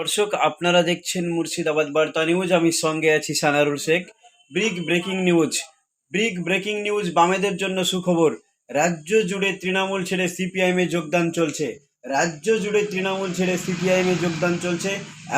দর্শক, আপনারা দেখছেন মুর্শিদাবাদ বার্তা নিউজ। আমি সঙ্গে আছি Sanarul Sheikh. Brick breaking news. Brick breaking news বামেদের জন্য সুখবর। রাজ্য জুড়ে তৃণমূল ছেড়ে সিপিআইএম যোগদান চলছে। রাজ্য জুড়ে তৃণমূল ছেড়ে সিপিআইএম যোগদান চলছে।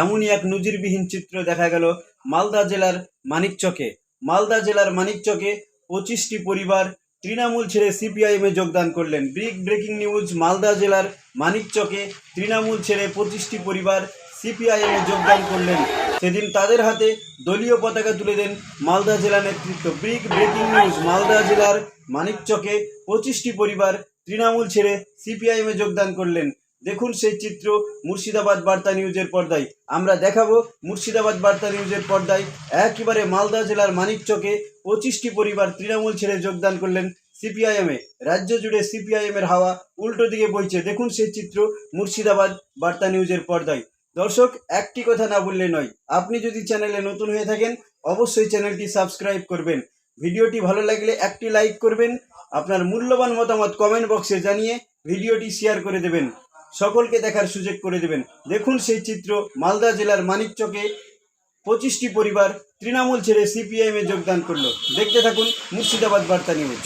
এমনই এক নজিরবিহীন চিত্র দেখা গেল মালদা জেলার মানিকচকে। মালদা জেলার মানিকচকে পঁচিশটি পরিবার তৃণমূল ছেড়ে সিপিআইএম যোগদান করলেন। ব্রিক ব্রেকিং নিউজ মালদা জেলার মানিকচকে তৃণমূল ছেড়ে পঁচিশটি পরিবার সিপিআইএম যোগদান করলেন। সেদিন তাদের হাতে দলীয় পতাকা তুলে দেন মালদা জেলা নেতৃত্ব। ব্রিক ব্রেকিং নিউজ, মালদা জেলার মানিকচকে পঁচিশটি পরিবার তৃণমূল ছেড়ে সিপিআইএম যোগদান করলেন। দেখুন সেই চিত্র মুর্শিদাবাদ বার্তা নিউজের পর্দায়। আমরা দেখাবো মুর্শিদাবাদ বার্তা নিউজের পর্দায়। একেবারে মালদা জেলার মানিকচকে পঁচিশটি পরিবার তৃণমূল ছেড়ে যোগদান করলেন সিপিআইএম রাজ্য জুড়ে সিপিআইএম এর হাওয়া উল্টো দিকে বইছে। দেখুন সেই চিত্র মুর্শিদাবাদ বার্তা নিউজের পর্দায়। দর্শক, একটি কথা না বললে নয়। আপনি যদি চ্যানেলে নতুন হয়ে থাকেন, অবশ্যই চ্যানেলটি সাবস্ক্রাইব করবেন। ভিডিওটি ভালো লাগলে একটি লাইক করবেন, আপনার মূল্যবান মতামত কমেন্ট বক্সে জানিয়ে ভিডিওটি শেয়ার করে দেবেন। সকলকে দেখার সুযোগ করে দেবেন। দেখুন সেই চিত্র, মালদা জেলার মানিকচকে পঁচিশটি পরিবার তৃণমূল ছেড়ে সিপিআইএম যোগদান করল। দেখতে থাকুন মুর্শিদাবাদ বার্তা নিউজ।